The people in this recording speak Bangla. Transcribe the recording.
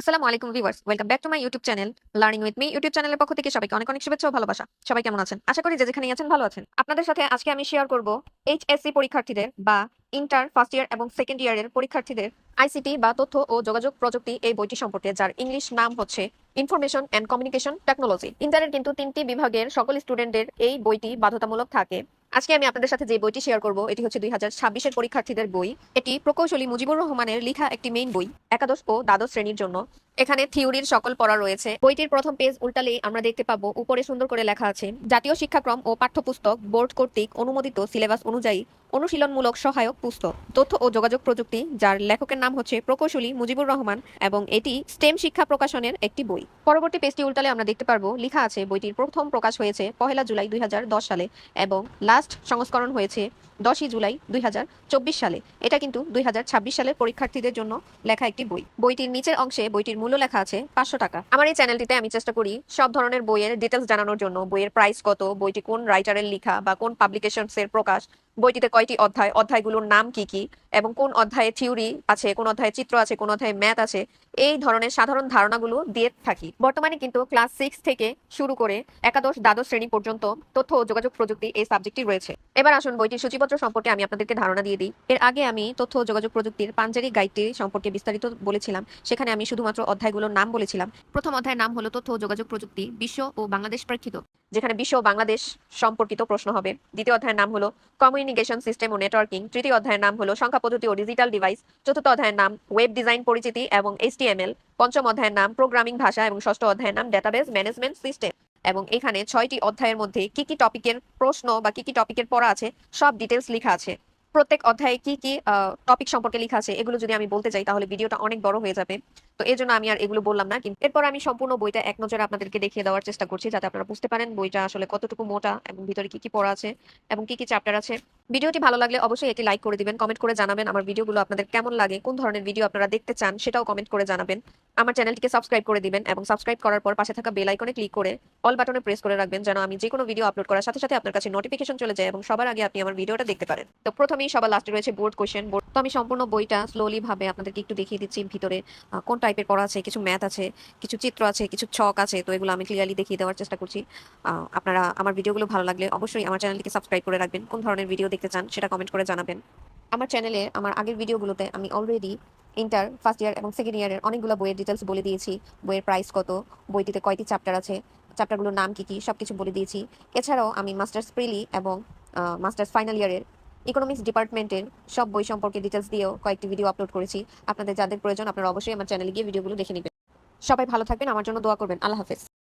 আসসালামু আলাইকুম viewers, welcome back to my YouTube channel learning with me. YouTube চ্যানেলের পক্ষ থেকে সবাইকে অনেক অনেক শুভেচ্ছা ও ভালোবাসা। সবাই কেমন আছেন? আশা করি যে যেখানেই আছেন ভালো আছেন। আপনাদের সাথে আজকে আমি শেয়ার করব এইচএসসি পরীক্ষার্থীদের বা ইন্টার ফার্স্ট ইয়ার এবং সেকেন্ড ইয়ারের পরীক্ষার্থীদের আইসিটি বা তথ্য ও যোগাযোগ প্রযুক্তি এই বইটি সম্পর্কে, যার ইংলিশ নাম হচ্ছে ইনফরমেশন অ্যান্ড কমিউনিকেশন টেকনোলজি ইন্টারের কিন্তু তিনটি বিভাগের সকল স্টুডেন্টদের এই বইটি বাধ্যতামূলক থাকে। আজকে আমি আপনাদের সাথে যে বইটি শেয়ার করব, এটি হচ্ছে দুই হাজার ছাব্বিশের পরীক্ষার্থীদের বই। এটি প্রকৌশলী মুজিবুর রহমানের লেখা একটি মেইন বই, একাদশ ও দ্বাদশ শ্রেণির জন্য। এখানে থিওরির সকল পড়া রয়েছে। বইটির প্রথম পেজ উল্টালেই আমরা দেখতে পাবো, উপরে সুন্দর করে লেখা আছে, জাতীয় শিক্ষাক্রম ও পাঠ্যপুস্তক বোর্ড কর্তৃক অনুমোদিত সিলেবাস অনুযায়ী অনুশীলনমূলক সহায়ক পুস্তক, তথ্য ও যোগাযোগ প্রযুক্তি, যার লেখকের নাম হচ্ছে প্রকৌশলী মুজিবুর রহমান এবং এটি স্টেম শিক্ষা প্রকাশনের একটি বই। পরবর্তী পেজটি উল্টালে আমরা দেখতে পারব, লেখা আছে, বইটির প্রথম প্রকাশ হয়েছে পহেলা জুলাই দুই হাজার দশ সালে এবং লাস্ট সংস্করণ হয়েছে দশই জুলাই দুই সালে। এটা কিন্তু দুই সালে পরীক্ষার্থীদের জন্য লেখা একটি বই। বইটির নিচের অংশে বইটির মূল্য লেখা আছে পাঁচশো টাকা। আমার এই চ্যানেলটিতে আমি চেষ্টা করি সব ধরনের বইয়ের ডিটেলস জানানোর জন্য, বইয়ের প্রাইস কত, বইটি কোন রাইটারের লিখা বা কোন পাবলিকেশনস এর প্রকাশ বইটিতে কয়টি অধ্যায়, অধ্যায়গুলোর নাম কি কি, এবং কোন অধ্যায়ে থিওরি আছে, কোন অধ্যায়ে চিত্র আছে, কোন অধ্যায়ে ম্যাথ আছে, এই ধরনের সাধারণ ধারণাগুলো দিয়ে থাকি। বর্তমানে কিন্তু ক্লাস সিক্স থেকে শুরু করে একাদশ, দ্বাদশ শ্রেণি পর্যন্ত তথ্য ও যোগাযোগ প্রযুক্তি এই সাবজেক্টটি রয়েছে। এবার আসুন বইটির সূচিপত্র সম্পর্কে আমি আপনাদেরকে ধারণা দিয়ে দিই। এর আগে আমি তথ্য ও যোগাযোগ প্রযুক্তির পাঞ্জারি গাইডটি সম্পর্কে বিস্তারিত বলেছিলাম। সেখানে আমি শুধুমাত্র অধ্যায়গুলোর নাম বলেছিলাম। প্রথম অধ্যায়ের নাম হলো তথ্য ও যোগাযোগ প্রযুক্তি, বিশ্ব ও বাংলাদেশ প্রেক্ষিত। যেখানে বিশ্ব বাংলাদেশ সম্পর্কিত প্রশ্ন হবে। দ্বিতীয় অধ্যায়ের নাম হলো কমিউনিকেশন সিস্টেম ও নেটওয়ার্কিং তৃতীয় অধ্যায়ের নাম হলো সংখ্যা পদ্ধতি ও ডিজিটাল ডিভাইস চতুর্থ অধ্যায়ের নাম ওয়েব ডিজাইন পরিচিতি এবং এইচটিএমএল পঞ্চম অধ্যায়ের নাম প্রোগ্রামিং ভাষা এবং ষষ্ঠ অধ্যায়ের নাম ডেটাবেস ম্যানেজমেন্ট সিস্টেম এবং এখানে ছয়টি অধ্যায়ের মধ্যে কি কি টপিকের প্রশ্ন বা কি কি টপিকের পড়া আছে, সব ডিটেলস লেখা আছে। প্রত্যেক অধ্যায়ে কি কি টপিক সম্পর্কে লেখা আছে, এগুলো যদি আমি বলতে চাই, তাহলে ভিডিওটা অনেক বড় হয়ে যাবে। তো এই জন্য আমি আর এগুলো বললাম না, কিন্তু এরপর আমি সম্পূর্ণ বইটা এক নজরে আপনাদেরকে দেখিয়ে দেওয়ার চেষ্টা করছি, যাতে আপনারা বুঝতে পারেন বইটা আসলে কতটুকু মোটা এবং ভিতরে কি কি পড়া আছে এবং কি কি চ্যাপ্টার আছে। ভিডিওটি ভালো লাগলে অবশ্যই এটি লাইক করে দিবেন কমেন্ট করে জানাবেন আমার ভিডিওগুলো আপনাদের কেমন লাগে, কোন ধরনের ভিডিও আপনারা দেখতে চান সেটাও কমেন্ট করে জানাবেন। আমার চ্যানেলটিকে সাবস্ক্রাইব করে দিবেন এবং সাবস্ক্রাইব করার পর পাশে থাকা বেল আইকনে ক্লিক করে অল বাটনে প্রেস করে রাখবেন যেন আমি যে কোনো ভিডিও আপলোড করার সাথে সাথে আপনার কাছে নোটিফিকেশন চলে যায় এবং সবার আগে আপনি আমার ভিডিওটা দেখতে পারেন। তো প্রথমেই সবার লাস্টে রয়েছে বোর্ড কোশ্চেন বোর্ড তো আমি সম্পূর্ণ বইটা স্লোলি ভাবে আপনাদেরকে একটু দেখিয়ে দিচ্ছি ভিতরে কোন টাইপের পড়া আছে, কিছু ম্যাথ আছে, কিছু চিত্র আছে, কিছু ছক আছে, তো এগুলো আমি ক্লিয়ারলি দেখিয়ে দেওয়ার চেষ্টা করছি। আপনারা আমার ভিডিওগুলো ভালো লাগলে অবশ্যই আমার চ্যানেলটিকে সাবস্ক্রাইব করে রাখবেন, কোন ধরনের ভিডিও দেখতে চান, সেটা কমেন্ট করে জানাবেন। আমার চ্যানেলে আমার আগের ভিডিওগুলোতে আমি অলরেডি ইন্টার ফার্স্ট ইয়ার এবং সেকেন্ড ইয়ারের অনেকগুলো বইয়ের ডিটেলস বলে দিয়েছি। বইয়ের প্রাইস কত, বইটিতে কয়টি চ্যাপ্টার আছে চ্যাপ্টারগুলোর নাম কি কি, সবকিছু বলে দিয়েছি। এছাড়াও আমি মাস্টার্স প্রিলি এবং মাস্টার্স ফাইনাল ইয়ারের ইকোনমিক্স ডিপার্টমেন্টের সব বই সম্পর্কে ডিটেলস দিয়েও কয়েকটি ভিডিও আপলোড করেছি। আপনাদের যাদের প্রয়োজন, আপনারা অবশ্যই আমার চ্যানেলে গিয়ে ভিডিওগুলো দেখে নেবেন। সবাই ভালো থাকবেন, আমার জন্য দোয়া করবেন। আল্লাহ হাফেজ।